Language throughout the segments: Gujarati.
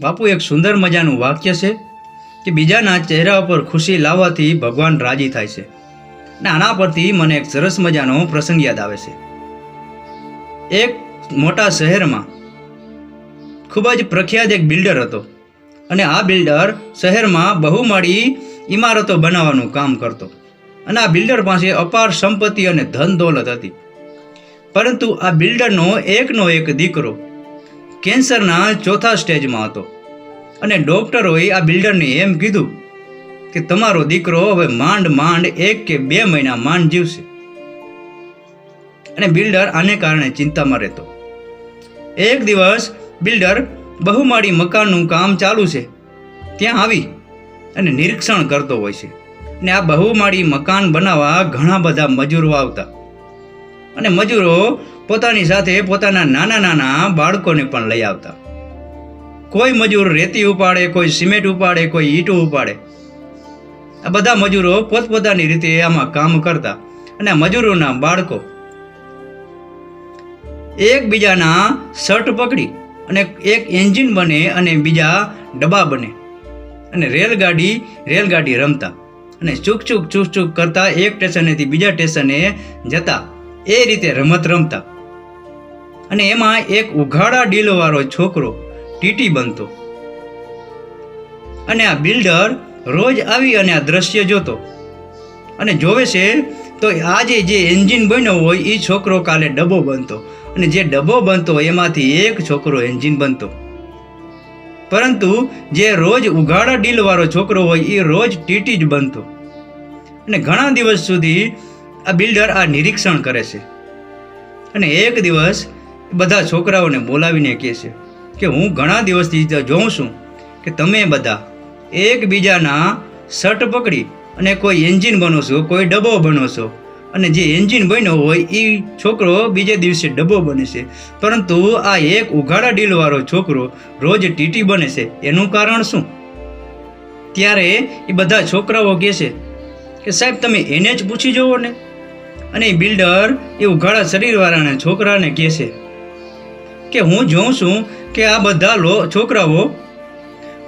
બાપુ એક સુંદર મજાનું વાક્ય છે કે બીજાના ચહેરા ઉપર ખુશી લાવવાથી ભગવાન રાજી થાય છે. અને આના પરથી મને એક સરસ મજાનો પ્રસંગ યાદ આવે છે. એક મોટા શહેરમાં ખૂબ જ પ્રખ્યાત એક બિલ્ડર હતો અને આ બિલ્ડર શહેરમાં બહુમાળી ઇમારતો બનાવવાનું કામ કરતો અને આ બિલ્ડર પાસે અપાર સંપત્તિ અને ધન દોલત હતી. પરંતુ આ બિલ્ડરનો એકનો એક દીકરો કેન્સરના ચોથા સ્ટેજમાં હતો. અને ડૉક્ટરોએ આ બિલ્ડરને એમ કીધું કે તમારો દીકરો હવે માંડ માંડ એક કે બે મહિના માંડ જીવશે. અને બિલ્ડર આને કારણે ચિંતામાં રહેતો. એક દિવસ બિલ્ડર બહુમાળી મકાનનું કામ ચાલુ છે. ત્યાં આવી અને નિરીક્ષણ કરતો હોય છે. અને આ બહુમાળી મકાન બનાવવા ઘણા બધા મજૂરો આવતા. અને મજૂરો પોતાની સાથે પોતાના નાના નાના બાળકોને પણ લઈ આવતા. કોઈ મજૂર રેતી ઉપાડે, કોઈ સિમેન્ટ ઉપાડે, કોઈ ઈંટો ઉપાડે. આ બધા મજૂરો પોતપોતાની રીતે આમાં કામ કરતા અને મજૂરોના બાળકો એકબીજાના શર્ટ પકડી અને એક એન્જિન બને અને બીજા ડબ્બા બને અને રેલગાડી રેલગાડી રમતા અને ચૂક ચૂક ચૂક ચૂક કરતા એક સ્ટેશનેથી બીજા સ્ટેશને જતા. એ રીતે રમત રમતા. અને એમાં એક ઉઘાડા ડીલવાળો છોકરો ટીટી બનતો. અને આ બિલ્ડર રોજ આવી અને આ દ્રશ્ય જોતો. અને જોવે છે, તો આજે જે એન્જિન બન્યો હોય એ છોકરો કાલે ડબ્બો બનતો. અને જે ડબ્બો બનતો એમાંથી એક છોકરો એન્જિન બનતો. પરંતુ જે રોજ ઉઘાડા ડીલવાળો છોકરો હોય એ રોજ ટીટી જ બનતો. અને ઘણા દિવસ સુધી આ બિલ્ડર આ નિરીક્ષણ કરે છે. અને એક દિવસ બધા છોકરાઓને બોલાવીને કહે છે કે હું ઘણા દિવસથી જોઉં છું કે તમે બધા એકબીજાના શર્ટ પકડી અને કોઈ એન્જિન બનો છો, કોઈ ડબ્બો બનો છો. અને જે એન્જિન બન્યો હોય એ છોકરો બીજે દિવસે ડબ્બો બને છે. પરંતુ આ એક ઉઘાડા ડીલવાળો છોકરો રોજ ટીટી બને છે. એનું કારણ શું? ત્યારે એ બધા છોકરાઓ કહે છે કે સાહેબ, તમે એને જ પૂછી જુઓ ને. અને બિલ્ડર એ ઉઘાડા શરીરવાળાના છોકરાને કહે છે કે હું જોઉં છું કે આ બધા લો છોકરાઓ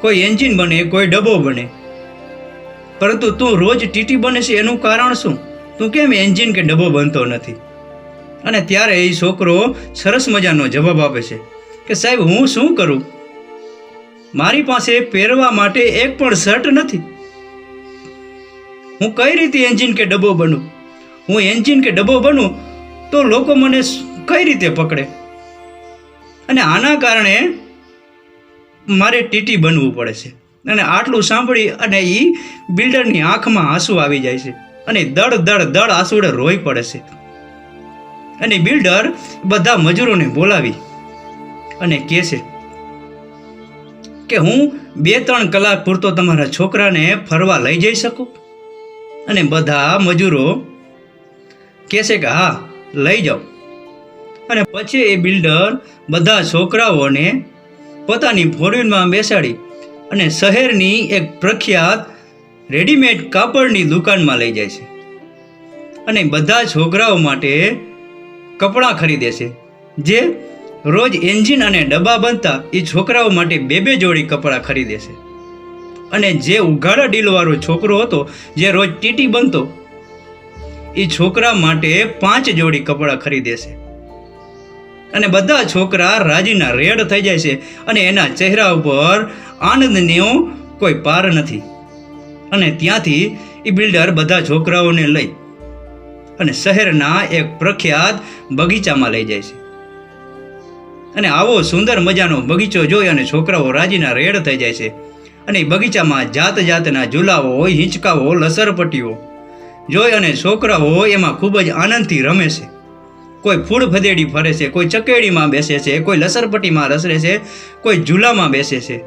કોઈ એન્જિન બને, કોઈ ડબ્બો બને. પરંતુ તું રોજ ટીટી બને છે એનું કારણ શું? તું કેમ એન્જિન કે ડબ્બો બનતો નથી? અને ત્યારે એ છોકરો સરસ મજાનો જવાબ આપે છે કે સાહેબ, હું શું કરું? મારી પાસે પહેરવા માટે એક પણ શર્ટ નથી. હું કઈ રીતે એન્જિન કે ડબ્બો બનું? હું એન્જિન કે ડબ્બો બનું તો લોકો મને કઈ રીતે પકડે? અને આના કારણે મારે ટીટી બનવું પડે છે. અને આટલું સાંભળી અને એ બિલ્ડરની આંખમાં આંસુ આવી જાય છે અને દડ દડ દડ આંસુડે રોઈ પડે છે. અને બિલ્ડર બધા મજૂરોને બોલાવી અને કહે છે કે હું બે ત્રણ કલાક પૂરતો તમારા છોકરાને ફરવા લઈ જઈ શકું? અને બધા મજૂરો કહેશે કે હા, લઈ જાઓ. અને પછી એ બિલ્ડર બધા છોકરાઓને પોતાની ફોરવીનમાં બેસાડી અને શહેરની એક પ્રખ્યાત રેડીમેડ કાપડની દુકાનમાં લઈ જાય છે. અને બધા છોકરાઓ માટે કપડાં ખરીદે છે, જે રોજ એન્જિન અને ડબ્બા બનતા એ છોકરાઓ માટે બે બે જોડી કપડાં ખરીદે છે. અને જે ઉઘાડા ડીલવાળો છોકરો હતો, જે રોજ ટીટી બનતો એ છોકરા માટે પાંચ જોડી કપડાં ખરીદે છે. અને બધા છોકરા રાજીના રેડ થઈ જાય છે અને એના ચહેરા ઉપર આનંદનો કોઈ પાર નથી. અને ત્યાંથી એ બિલ્ડર બધા છોકરાઓને લઈ અને શહેરના એક પ્રખ્યાત બગીચામાં લઈ જાય છે. અને આવો સુંદર મજાનો બગીચો જોઈ અને છોકરાઓ રાજીના રેડ થઈ જાય છે. અને એ બગીચામાં જાત જાતના ઝૂલાઓ, હિંચકાઓ, લસરપટ્ટીઓ જોઈ અને છોકરાઓ એમાં ખૂબ જ આનંદથી રમે છે. કોઈ ફૂડ ફદેડી ફરે છે, કોઈ ચકેડીમાં બેસે છે, કોઈ લસરપટ્ટીમાં રસરે છે, કોઈ ઝૂલામાં બેસે છે.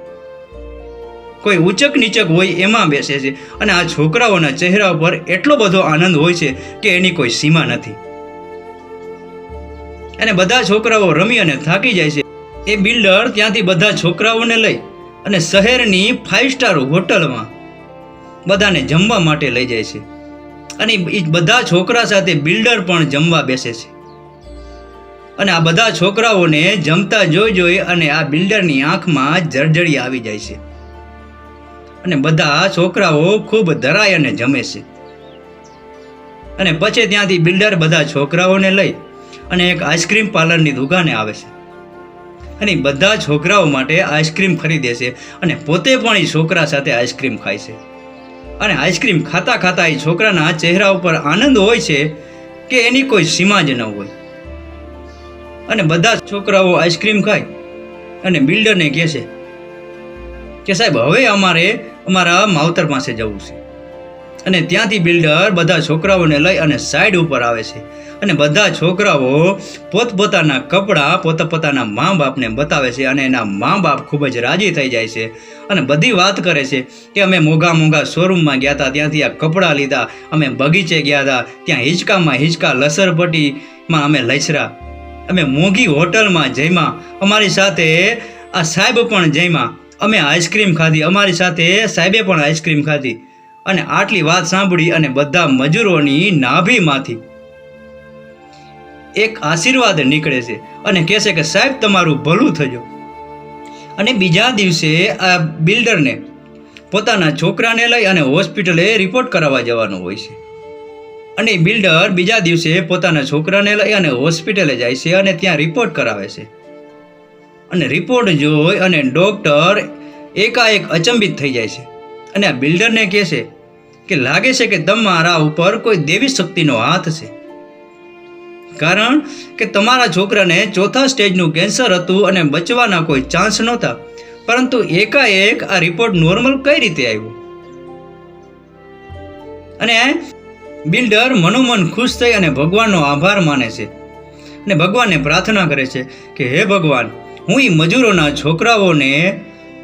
કોઈ ઉચક નીચક હોય એમાં બેસે છે. અને આ છોકરાઓના ચહેરા ઉપર એટલો બધો આનંદ હોય છે કે એની કોઈ સીમા નથી. અને બધા છોકરાઓ રમી અને થાકી જાય છે. એ બિલ્ડર ત્યાંથી બધા છોકરાઓને લઈ અને શહેરની ફાઇવ સ્ટાર હોટલમાં બધાને જમવા માટે લઈ જાય છે. અને એ બધા છોકરા સાથે બિલ્ડર પણ જમવા બેસે છે. અને આ બધા છોકરાઓને જમતા જોઈ જોઈ અને આ બિલ્ડરની આંખમાં જળજળી આવી જાય છે. અને બધા છોકરાઓ ખૂબ ધરાય અને જમે છે. અને પછી ત્યાંથી બિલ્ડર બધા છોકરાઓને લઈ અને એક આઈસ્ક્રીમ પાર્લરની દુકાને આવે છે. અને બધા છોકરાઓ માટે આઈસ્ક્રીમ ખરીદે છે અને પોતે પણ એ છોકરા સાથે આઈસ્ક્રીમ ખાય છે. અને આઈસ્ક્રીમ ખાતા ખાતા એ છોકરાના ચહેરા ઉપર આનંદ હોય છે કે એની કોઈ સીમા જ ન હોય. અને બધા છોકરાઓ આઈસ્ક્રીમ ખાય. અને બિલ્ડરને કહે છે કે સાહેબ, હવે અમારે અમારા માવતર પાસે જવું છે. અને ત્યાંથી બિલ્ડર બધા છોકરાઓને લઈ અને સાઈડ ઉપર આવે છે. અને બધા છોકરાઓ પોતપોતાના કપડાં, પોતપોતાના મા બાપને બતાવે છે અને એના મા બાપ ખૂબ જ રાજી થઈ જાય છે. અને બધી વાત કરે છે કે અમે મોંઘા મોંઘા શોરૂમમાં ગયા હતા, ત્યાંથી આ કપડાં લીધા. અમે બગીચે ગયા હતા, ત્યાં હિંચકામાં હિંચકા લસરપટ્ટીમાં અમે લસરા અમે મોંઘી હોટલમાં જમ્યા અમારી સાથે, આ સાહેબ પણ જમ્યા અમે આઈસ્ક્રીમ ખાધી, અમારી સાથે સાહેબે પણ આઈસ્ક્રીમ ખાધી. અને આટલી વાત સાંભળી અને બધા મજૂરોની નાભીમાંથી એક આશીર્વાદ નીકળે છે અને કહે છે કે, સાહેબ, તમારું ભલું થજો. અને બીજા દિવસે આ બિલ્ડરને પોતાના છોકરાને લઈ અને હોસ્પિટલે રિપોર્ટ કરાવવા જવાનું હોય છે. અને બિલ્ડર બીજા દિવસે પોતાના છોકરાને લઈ અને હોસ્પિટલે જાય છે અને ત્યાં રિપોર્ટ કરાવે છે. અને રિપોર્ટ જોઈ અને ડૉક્ટર એકાએક અચંબિત થઈ જાય છે. અને આ બિલ્ડરને કહે છે કે લાગે છે કે તમારા ઉપર કોઈ દેવી શક્તિનો હાથ છે. કારણ કે તમારા છોકરાને ચોથા સ્ટેજનું કેન્સર હતું અને બચવાના કોઈ ચાન્સ નહોતા. પરંતુ એકાએક આ રિપોર્ટ નોર્મલ કઈ રીતે આવ્યો? અને બિલ્ડર મનોમન ખુશ થઈ અને ભગવાનનો આભાર માને છે. અને ભગવાનને પ્રાર્થના કરે છે કે, હે ભગવાન, હું એ મજૂરોના છોકરાઓને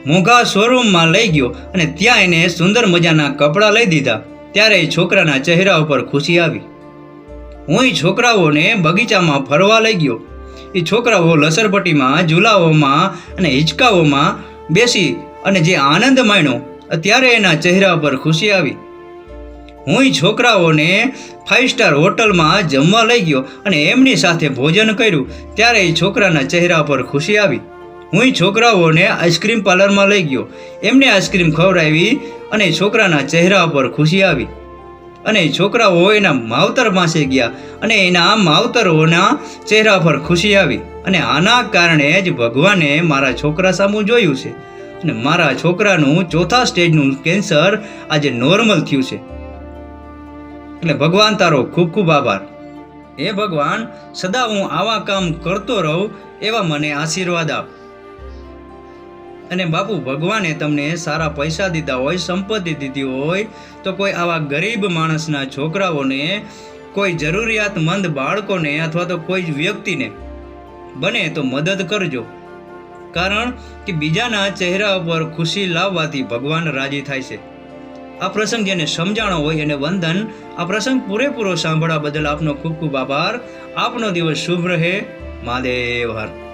મોંઘા શોરૂમમાં લઈ ગયો અને ત્યાં એને સુંદર મજાના કપડાં લઈ દીધા. ત્યારે એ છોકરાના ચહેરા ઉપર ખુશી આવી. હું એ છોકરાઓને બગીચામાં ફરવા લઈ ગયો. એ છોકરાઓ લસરપટ્ટીમાં, ઝૂલાઓમાં અને હિંચકાઓમાં બેસી અને જે આનંદ માણ્યો ત્યારે એના ચહેરા પર ખુશી આવી. હું છોકરાઓને ફાઇવ સ્ટાર હોટલમાં જમવા લઈ ગયો અને એમની સાથે ભોજન કર્યું. ત્યારે એ છોકરાના ચહેરા પર ખુશી આવી. હું છોકરાઓને આઈસ્ક્રીમ પાર્લરમાં લઈ ગયો. એમને આઈસ્ક્રીમ ખવડાવી અને છોકરાના ચહેરા પર ખુશી આવી. અને છોકરાઓ એના માવતર પાસે ગયા અને એના માવતરોના ચહેરા પર ખુશી આવી. અને આના કારણે જ ભગવાને મારા છોકરા સામું જોયું છે. અને મારા છોકરાનું ચોથા સ્ટેજનું કેન્સર આજે નોર્મલ થયું છે. એટલે ભગવાન તારો ખૂબ ખૂબ આભાર. હે ભગવાન, સદા હું આવા કામ કરતો રહું એવા મને આશીર્વાદ આપ. અને બાપુ, ભગવાને તમને સારા પૈસા દીધા હોય, સંપત્તિ દીધી હોય, તો કોઈ આવા ગરીબ માણસના છોકરાઓને, કોઈ જરૂરિયાતમંદ બાળકોને અથવા તો કોઈ વ્યક્તિને બને તો મદદ કરજો. કારણ કે બીજાના ચહેરા ઉપર ખુશી લાવવાથી ભગવાન રાજી થાય છે. આ પ્રસંગ જેને સમજાણો હોય એને વંદન. આ પ્રસંગ પૂરેપૂરો સાંભળવા બદલ આપનો ખૂબ ખૂબ આભાર. આપનો દિવસ શુભ રહે. મહાદેવ હર.